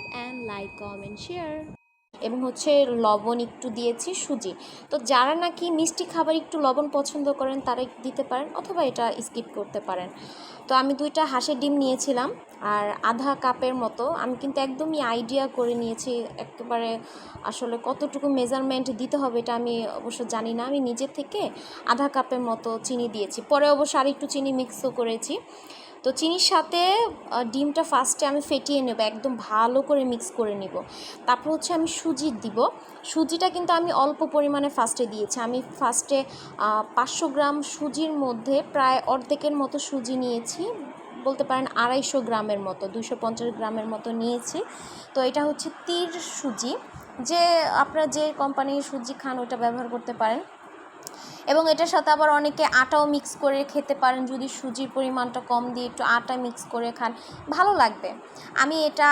Subscribe and like comment share এবং হচ্ছে লবণ একটু দিয়েছি, সুজি। তো যারা নাকি মিষ্টি খাবার একটু লবণ পছন্দ করেন, তারা দিতে পারেন অথবা এটা স্কিপ করতে পারেন। তো আমি দুইটা হাঁসের ডিম নিয়েছিলাম আর আধা কাপের মতো। আমি কিন্তু একদমই আইডিয়া করে নিয়েছি, একেবারে আসলে কতটুকু মেজারমেন্ট দিতে হবে এটা আমি অবশ্য জানি না। আমি নিজে থেকে আধা কাপের মতো চিনি দিয়েছি। পরে অবশ্য আর একটু চিনি মিক্সও করেছি। তো চিনির সাথে ডিমটা ফার্স্টে আমি ফেটিয়ে নেব, একদম ভালো করে মিক্স করে নিব। তারপর হচ্ছে আমি সুজি দিব। সুজিটা কিন্তু আমি অল্প পরিমাণে ফার্স্টে দিয়েছি। আমি ফার্স্টে পাঁচশো গ্রাম সুজির মধ্যে প্রায় অর্ধেকের মতো সুজি নিয়েছি। বলতে পারেন আড়াইশো গ্রামের মতো দুশো পঞ্চাশ গ্রামের মতো নিয়েছি। তো এটা হচ্ছে তীর সুজি। যে আপনারা যে কোম্পানির সুজি খান ওটা ব্যবহার করতে পারেন। এবং এটার সাথে আবার অনেকে আটাও মিক্স করে খেতে পারেন। যদি সুজির পরিমাণটা কম দিয়ে একটু আটা মিক্স করে খান, ভালো লাগবে। আমি এটা